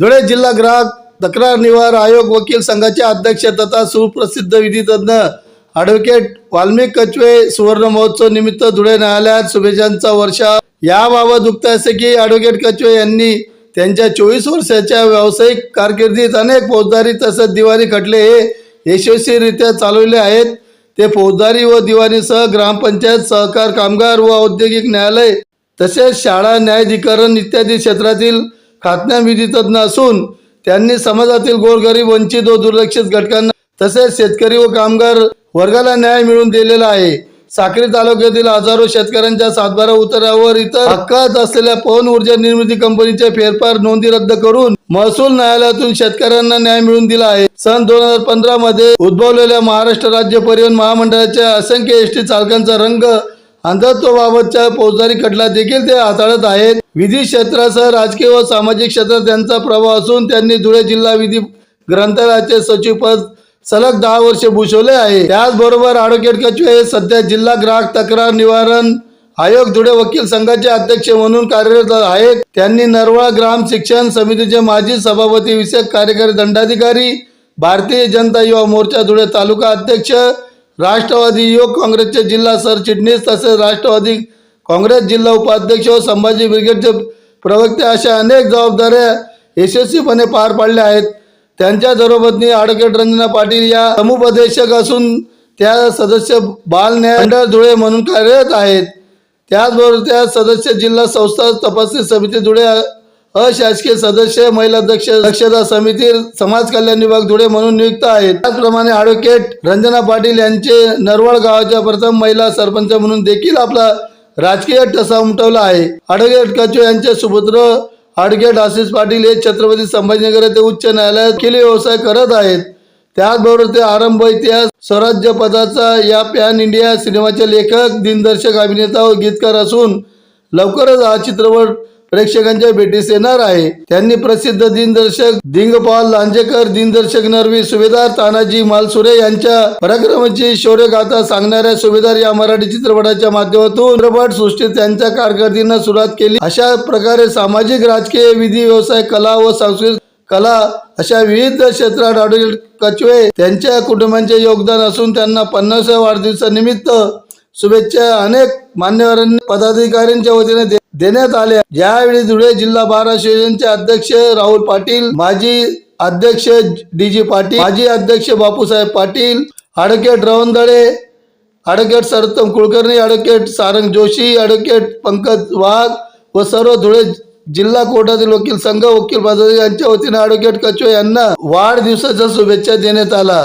धुळे जिल्हा ग्राहक तक्रार निवार आयोग वकील संघाचे अध्यक्ष तथा सुप्रसिद्ध विधितज्ञ ॲडव्होकेट वाल्मिक कचवे सुवर्ण महोत्सव निमित्त धुळे न्यायालयात शुभेच्छांचा वर्षा. याबाबत उक्त असे की ॲडव्होकेट कचवे यांनी त्यांच्या चोवीस वर्षाच्या व्यावसायिक कारकिर्दीत अनेक फौजदारी तसंच दिवाणी खटले हे यशस्वीरित्या चालवले आहेत. ते फौजदारी व दिवाणीसह ग्रामपंचायत सहकार कामगार व औद्योगिक न्यायालय तसेच शाळा न्यायाधिकरण इत्यादी क्षेत्रातील खात्या तज्ज्ञ असून त्यांनी समाजातील गोरगरीब वंचित व दुर्लक्षित घटकांना तसेच शेतकरी व कामगार वर्गाला न्याय मिळून दिलेला आहे. साक्री तालुक्यातील हजारो शेतकऱ्यांच्या सातबारा उतारावर इतर हक्कात असलेल्या पवन ऊर्जा निर्मिती कंपनीच्या फेरफार नोंदी रद्द करून महसूल न्यायालयातून शेतकऱ्यांना न्याय मिळवून दिला आहे. सन दोन हजार पंधरा मध्ये उद्भवलेल्या महाराष्ट्र राज्य परिवहन महामंडळाच्या असंख्य एस टी चालकांचा रंग अंधत्वाबाबतच्या फौजदारी खटला देखील ते हाताळत आहेत. विधी क्षेत्रासह राजकीय व सामाजिक क्षेत्रात त्यांचा प्रभाव असून त्यांनी धुळे जिल्हा विधी ग्रंथालयाचे सचिव पद सलग दहा वर्षे भूषवले आहे. त्याचबरोबर ॲडव्होकेट कचवे हे सध्या जिल्हा ग्राहक तक्रार निवारण आयोग धुळे वकील संघाचे अध्यक्ष म्हणून कार्यरत आहेत. त्यांनी नरवळा ग्राम शिक्षण समितीचे माजी सभापती विषयक कार्यकारी दंडाधिकारी भारतीय जनता युवा मोर्चा धुळे तालुका अध्यक्ष राष्ट्रवादी युवक काँग्रेसचे जिल्हा सरचिटणीस तसेच राष्ट्रवादी काँग्रेस जिल्हा उपाध्यक्ष व संभाजी ब्रिगेडचे प्रवक्ते अशा अनेक जबाबदाऱ्या यशस्वीपणे पार पाडल्या आहेत. त्यांच्या धर्मपत्नी ॲडव्होकेट रंजना पाटील या समुपदेशक असून त्या सदस्य बाल मंडळ धुळे म्हणून कार्यरत आहेत. त्याचबरोबर त्या सदस्य जिल्हा संस्था तपासणी समिती धुळे अशासकीय सदस्य महिला अध्यक्ष दक्षता समिती समाज कल्याण विभाग धुळे म्हणून नियुक्त आहेत. त्याचप्रमाणे ॲडव्होकेट रंजना पाटील यांचे नरवळ गावाच्या प्रथम महिला सरपंच म्हणून देखील आपला राजकीय ठसा उमटवला आहे. ॲडव्होकेट कचो यांचे सुपुत्र ॲडव्होकेट आशिष पाटील हे छत्रपती संभाजीनगर येथे उच्च न्यायालयात केले व्यवसाय करत आहेत. त्याचबरोबर ते आरंभ इतिहास स्वराज्य पदाचा या पॅन इंडिया सिनेमाचे लेखक दिनदर्शक अभिनेता व गीतकार असून लवकरच हा चित्रपट प्रेक्षकांच्या भेटीस येणार आहे. त्यांनी प्रसिद्ध दिनदर्शक दिंगपाल लांजेकर दिनदर्शक नरवी सुभेदार तानाजी मालसुरे यांच्या पराक्रमाची शौर्यगाथा सांगणाऱ्या सुभेदार या मराठी चित्रपटाच्या माध्यमातून चित्रपट सृष्टीत त्यांच्या कारकिर्दीनं सुरुवात केली. अशा प्रकारे सामाजिक राजकीय विधी व्यवसाय कला व सांस्कृतिक कला अशा विविध क्षेत्रात ॲडव्होकेट कचवे त्यांच्या कुटुंबांचे योगदान असून त्यांना पन्नासव्या वाढदिवसानिमित्त शुभेच्छा अनेक मान्यवरांनी पदाधिकाऱ्यांच्या वतीने देण्यात आल्या यावेळी धुळे जिल्हा बार असोसिएशनचे अध्यक्ष राहुल पाटील माजी अध्यक्ष डी जी पाटील माजी अध्यक्ष Bapusaheb Patil advocate Ravandale advocate Sartam Kulkarni advocate Sarang Joshi advocate Pankaj Wagh व सर्व धुळे जिल्हा कोर्टातील वकील संघ वकील पदाधिकारी यांच्या वतीने ॲडव्होकेट कचवे यांना वाढदिवसाच्या शुभेच्छा देण्यात आला